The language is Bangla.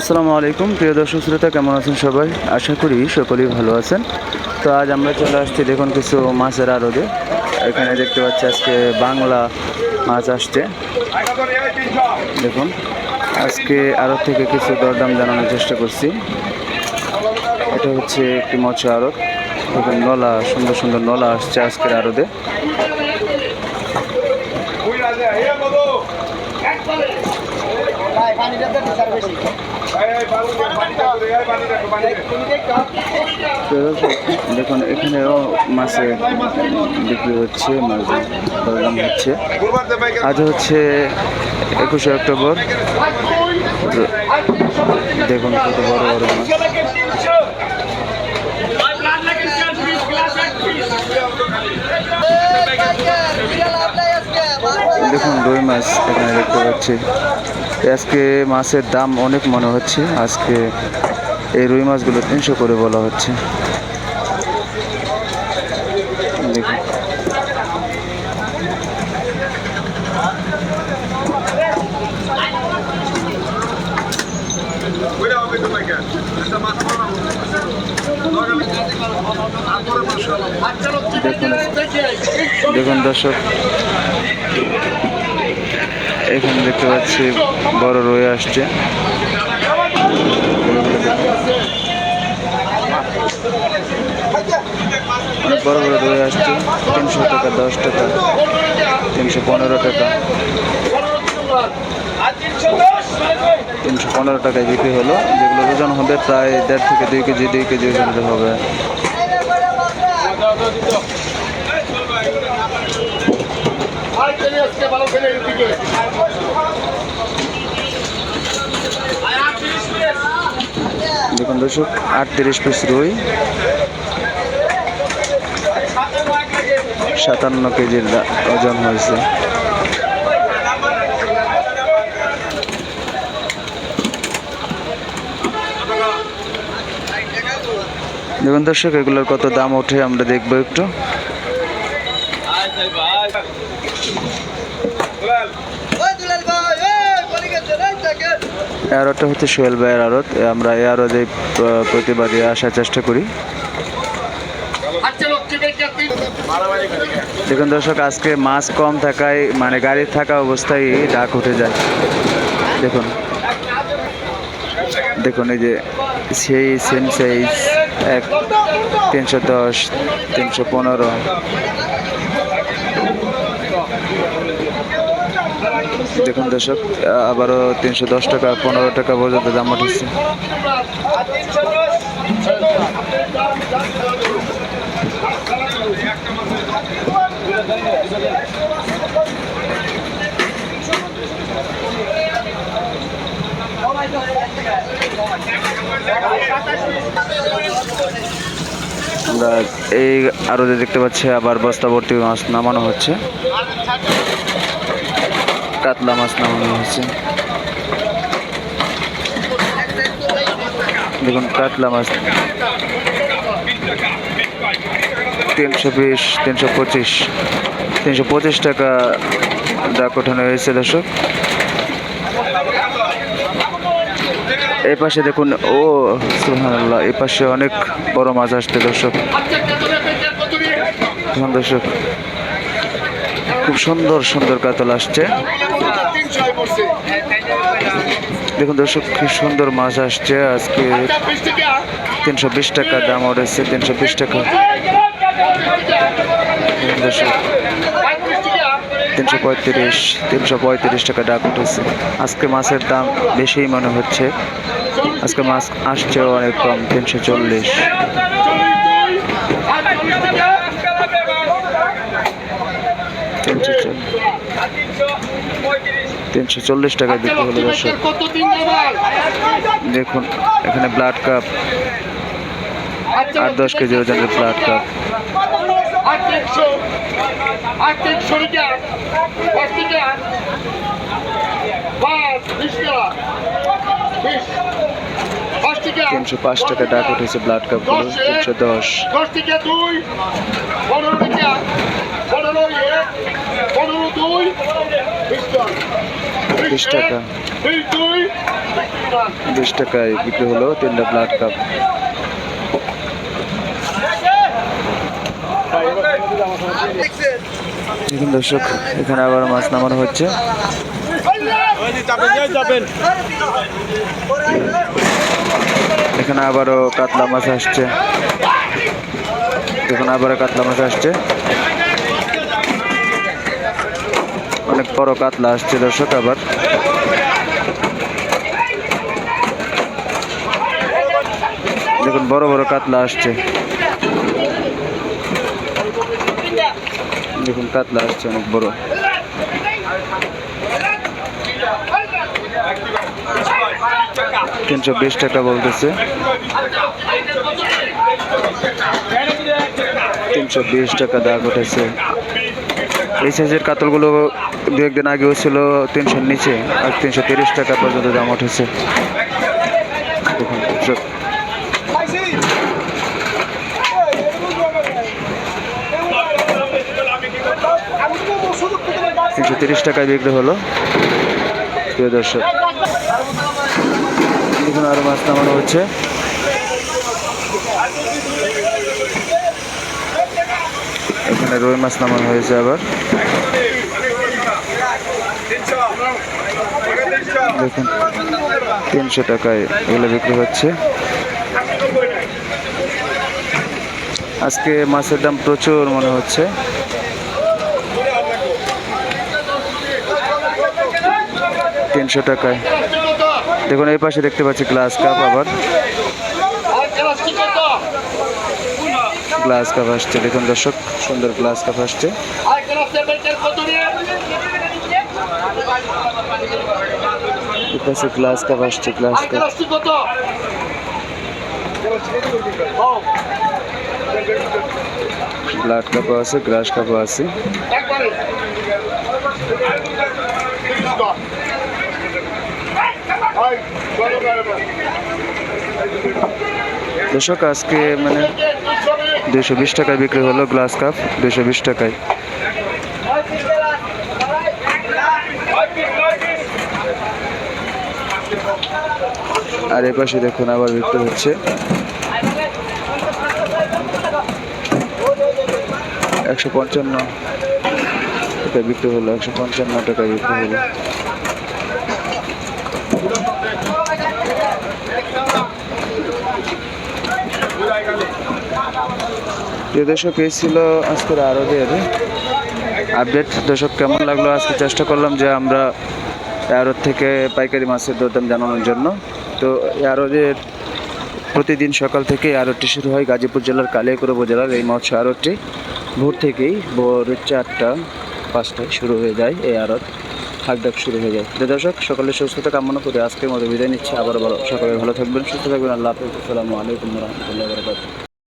আসসালামু আলাইকুম। প্রিয় দর্শক শ্রোতা, কেমন আছেন সবাই? আশা করি সকলেই ভালো আছেন। তো আজ আমরা চলে আসছি দেখুন কিছু মাছের আড়দে এখানে দেখতে পাচ্ছি আজকে বাংলা মাছ আসছে। দেখুন, আজকে আড়ত থেকে কিছু দরদাম জানানোর চেষ্টা করছি। এটা হচ্ছে একটি মৎস্য আড়ত। দেখুন, নলা, সুন্দর সুন্দর নলা আসছে আজকের আড়দে দেখুন, এখানেও মাছে বিক্রি হচ্ছে, মাছ দরদাম হচ্ছে। আজ হচ্ছে একুশে অক্টোবর। দেখুন কত বড় বড় মাছ। দেখুন রুই মাছ এখানে দেখতে পাচ্ছি। আজকে মাছের দাম অনেক মনে হচ্ছে। আজকে এই রুই মাছগুলো তিনশো করে বলা হচ্ছে। দেখুন। দর্শক এখানে দেখতে পাচ্ছি বড় রয়ে আসছে। অনেক বড় বড় রয়ে আসছে, তিনশো টাকা, দশ টাকা, তিনশো পনেরো টাকা। তিনশো পনেরো টাকায় বিক্রি হলো, যেগুলো ওজন হবে প্রায় দেড় থেকে দুই কেজি দুই কেজি ওজনের হবে। দেখুন দর্শক আটত্রিশ পিস রুই। সাতান্ন কেজির ওজন হয়েছে। দেখুন দর্শক এগুলোর কত দাম ওঠে আমরা দেখব একটু। আড়তটা হচ্ছে সোহেল ভাইয়ের আড়ত। আমরা এই আহ, প্রতিবারই আসার চেষ্টা করি। দেখুন দর্শক আজকে মাছ কম থাকায় মানে গাড়ি থাকা অবস্থায় ডাক উঠে যায়। দেখুন। দেখুন এই যে সেই সেম সাইজ এক তিনশো দশ তিনশো পনেরো। দেখুন দর্শক আবারও তিনশো দশ টাকা, পনেরো টাকা পর্যন্ত দাম উঠেছে। এই আরও যে দেখতে পাচ্ছি, আবার বস্তা ভর্তি মাছ নামানো হচ্ছে। কাতলা মাছ নামানো হয়েছে। দেখুন, কাতলা মাছ তিনশো বিশ, তিনশো পঁচিশ তিনশো পঁচিশ টাকা ডাক ওঠানো হয়েছে, দর্শক। এই পাশে দেখুন, ও, সুবহানাল্লাহ, এই পাশে অনেক বড় মাছ আসছে, দর্শক। দর্শক খুব সুন্দর সুন্দর কাতল আসছে। দেখুন দর্শক, কি সুন্দর মাছ আসছে আজকে। তিনশো বিশ টাকা দাম উঠেছে, তিনশো বিশ টাকা। তিনশো পঁয়ত্রিশ তিনশো পঁয়ত্রিশ টাকা ডাক উঠেছে। আজকে মাছের দাম বেশিই মনে হচ্ছে। আজকে মাছ আসছেও অনেক কম, তিনশো চল্লিশ। তিনশো তিনশো চল্লিশ টাকা বিক্রি হলো দর্শক। দেখুন এখানে ব্লাড কাপ আট দশ কেজি ওজনের ব্লাড কাপ। তিনশো পাঁচ টাকা ডাক উঠেছে ব্লাড কাপগুলো তিনশো দশ। দশ টাকা দুই পনেরো টাকা পনেরো এক পনেরো দুই বিশ টাকা। বিশ টাকায় বিক্রি হলো তিনটা ব্লাড কাপ। দর্শক, এখানে আবার মাছ নামানো হচ্ছে। এখানে আবারও কাতলা মাছ আসছে। দেখুন আবারও কাতলা মাছ আসছে। অনেক বড় কাতলা আসছে দর্শক আবার। দেখুন, বড় বড় কাতলা আসছে। দেখুন, কাতলা আসছে অনেক বড়। তিনশো বিশ টাকা বলতেছে। তিনশো বিশ টাকা দাগ উঠেছে। এই কাতলগুলো দু একদিন আগেও ছিল তিনশোর নিচে, আর তিনশো তিরিশ টাকা পর্যন্ত দাম উঠেছে। তিনশো তিরিশ টাকায় বিক্রি হলো। প্রিয় দর্শক, দেখুন আরও মাছ নামানো হচ্ছে। এখানে রুই মাছ নামানো হয়েছে আবার। দেখুন, তিনশো টাকায় এগুলো বিক্রি হচ্ছে। আজকে মাছের দাম প্রচুর মনে হচ্ছে। তিনশো টাকায়। দেখুন, এই পাশে দেখতে পাচ্ছি গ্লাস কাপ আবার। গ্লাস কাপ আসছে। দেখুন দর্শক, সুন্দর গ্লাস কাপ আসছে। গ্লাস কাপ আসছে, গ্লাস কাপ। ব্লাড কাপও আছে, গ্লাস কাপও আছে। দর্শক, আজকে মানে দুশো বিশ টাকায় বিক্রি হলো গ্লাস কাপ দুশো বিশ টাকায়। আর এ পাশে দেখুন আবার বিক্রি হচ্ছে। একশো পঞ্চান্ন টাকায় বিক্রি হলো, একশো পঞ্চান্ন টাকায় বিক্রি হলো। প্রিয় দর্শক, এই ছিল আজকের আরবের আপডেট দর্শক, কেমন লাগল? আজকে চেষ্টা করলাম যে আমরা আরব থেকে পাইকারি মাছের দরদাম জানানোর জন্য। তো আরবের প্রতিদিন সকাল থেকে আড়তটি শুরু হয় গাজীপুর জেলার কালিয়াকুড়া উপজেলার এই মৎস্য আড়তটি ভোর থেকেই ভোর চারটা, পাঁচটায় শুরু হয়ে যায় এই আড়ত হাকডাক শুরু হয়ে যায়। তো দর্শক, সকলের সুস্থতা কামনা করে আজকের মতো বিদায় নিচ্ছি। আবার সকালে ভালো থাকবেন, সুস্থ থাকবেন। আল্লাহ হাফিজ। আসসালামু আলাইকুম রহমতুল্লাহ